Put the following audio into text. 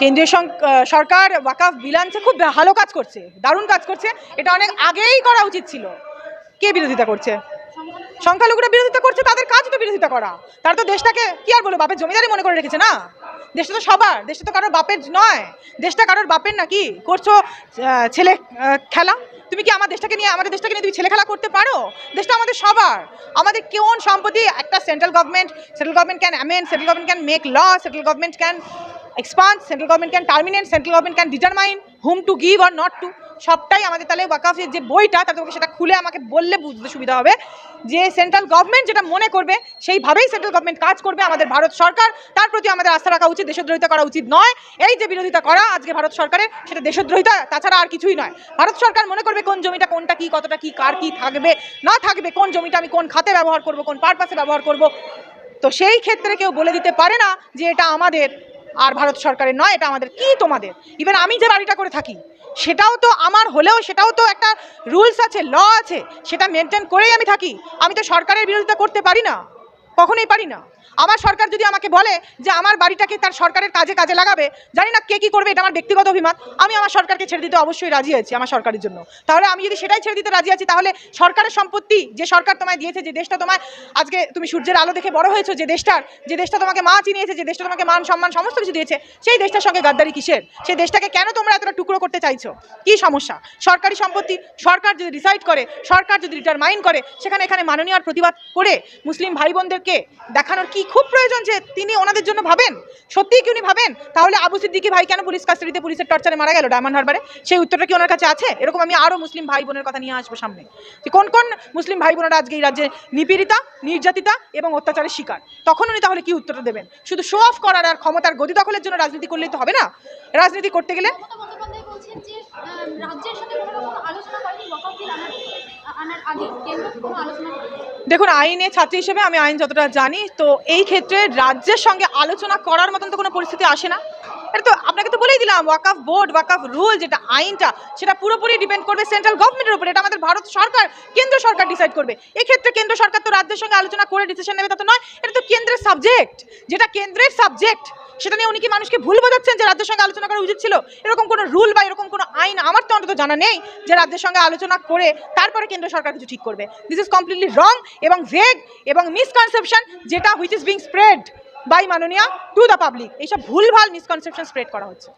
কেন্দ্রীয় সরকার ওয়াকাফ বিলান্সে খুব ভালো কাজ করছে, দারুণ কাজ করছে। এটা অনেক আগেই করা উচিত ছিল। কে বিরোধিতা করছে? সংখ্যালঘুরা বিরোধিতা করছে, তাদের কাজ তো বিরোধিতা করা। তারা তো দেশটাকে, কি আর বলব, বাপের জমিদারি মনে করে রেখেছে না? দেশটা তো সবার, দেশটা তো কারোর বাপের নয়। দেশটা কারোর বাপের নাকি? করছ ছেলে খেলা? তুমি কি আমার দেশটাকে নিয়ে, আমাদের দেশটাকে নিয়ে তুমি ছেলে খেলা করতে পারো? দেশটা আমাদের সবার। আমাদের কোন সম্পত্তি একটা central government central government can amend central government can make law central government can expand central government can terminate central government can determine hmm to give or not to সবটাই আমাদের তাহলে ওয়াকাফের যে বইটা, তাতে তোমাকে সেটা খুলে আমাকে বললে বুঝতে সুবিধা হবে যে সেন্ট্রাল গভর্নমেন্ট যেটা মনে করবে, সেইভাবেই সেন্ট্রাল গভর্নমেন্ট কাজ করবে আমাদের ভারত সরকার। তার প্রতি আমাদের আস্থা রাখা উচিত, দেশদ্রোহিতা করা উচিত নয়। এই যে বিরোধিতা করা আজকে ভারত সরকারের, সেটা দেশদ্রোহিতা, তাছাড়া আর কিছুই নয়। ভারত সরকার মনে করবে কোন জমিটা কোনটা কি, কতটা কি, কার কি থাকবে, না থাকবে, কোন জমিটা আমি কোন খাতে ব্যবহার করব, কোন পারপাসে ব্যবহার করব। তো সেই ক্ষেত্রে কেউ বলে দিতে পারে না যে এটা আমাদের আর ভারত সরকারের নয়, এটা আমাদের, কি তোমাদের? ইভেন আমি যে বাড়িটা করে থাকি, সেটাও তো আমার হলেও সেটাও তো একটা রুলস আছে ল আছে, সেটা মেনটেন করেই আমি থাকি। আমি তো সরকারের বিরোধিতা করতে পারি না, কখনোই পারি না। আমার সরকার যদি আমাকে বলে যে আমার বাড়িটাকে তার সরকারের কাজে কাজে লাগাবে? জানি না কে কী করবে, এটা আমার ব্যক্তিগত অভিমত। আমি আমার সরকারকে ছেড়ে দিতে অবশ্যই রাজি আছি আমার সরকারের জন্য। তাহলে আমি যদি সেটাই ছেড়ে দিতে রাজি আছি, তাহলে সরকারের সম্পত্তি যে সরকার তোমায় দিয়েছে, যে দেশটা তোমায় আজকে তুমি সূর্যের আলো দেখে বড় হয়েছো, যে দেশটার, যে দেশটা তোমাকে মা চিনিয়েছে, যে দেশটা তোমাকে মান সম্মান সমস্ত কিছু দিয়েছে, সেই দেশটার সঙ্গে গাদ্দারি কিসের? সেই দেশটাকে কেন তোমরা এতটা টুকরো করতে চাইছো? কি সমস্যা? সরকারি সম্পত্তি, সরকার যদি ডিসাইড করে, সরকার যদি ডিটারমাইন করে, সেখানে এখানে মাননীয় আর প্রতিবাদ করে মুসলিম ভাই বোনদেরকে দেখানোর কি খুব প্রয়োজন যে তিনি ওনাদের জন্য ভাবেন, সত্যিই কি উনি ভাবেন? তাহলে আবু সিদ্দিকি ভাই কেন পুলিশ কাস্টাডিতে পুলিশের টর্চারে মারা গেল ডায়মন্ড হারবারে? সেই উত্তরটা কি ওনার কাছে আছে? এরকম আমি আরও মুসলিম ভাই বোনের কথা নিয়ে আসব সামনে। যে কোন কোন মুসলিম ভাই বোনেরা আজকে এই রাজ্যে নিপীড়িতা, নির্যাতিতা এবং অত্যাচারের শিকার? তখন উনি তাহলে কি উত্তরটা দেবেন? শুধু শো অফ করার আর ক্ষমতার গদি দখলের জন্য রাজনীতি করলেই তো হবে না? রাজনীতি করতে গেলে দেখুন, আইনে ছাত্রী হিসেবে আমি আইন যতটা জানি, তো এই ক্ষেত্রে রাজ্যের সঙ্গে আলোচনা করার মতন তো কোনো পরিস্থিতি আসে না। এটা তো আপনাকে তো বলেই দিলাম ওয়াকাফ বোর্ড ওয়াকাফ রুল যেটা, আইনটা, সেটা পুরোপুরি ডিপেন্ড করবে সেন্ট্রাল গভর্নমেন্টের উপর। এটা আমাদের ভারত সরকার, কেন্দ্র সরকার ডিসাইড করবে। এক্ষেত্রে কেন্দ্র সরকার তো রাজ্যের সঙ্গে আলোচনা করে ডিসিশন নেবে, তা তো নয়। এটা তো কেন্দ্রের সাবজেক্ট যেটা কেন্দ্রের সাবজেক্ট সেটা নিয়ে উনি কি মানুষকে ভুল বোঝাচ্ছেন যে রাজ্যের সঙ্গে আলোচনা করা উচিত ছিল? এরকম কোনো রুল বা এরকম কোনো আইন আমার তো অন্তত জানা নেই যে রাজ্যের সঙ্গে আলোচনা করে তারপরে কেন্দ্র সরকার কিছু ঠিক করবে। দিস ইজ কমপ্লিটলি রং এবং ভেগ এবং মিসকনসেপশন যেটা which is being spread by মাননীয়া টু দ্য পাবলিক এইসব ভুলভাল মিসকনসেপশন স্প্রেড করা হচ্ছে।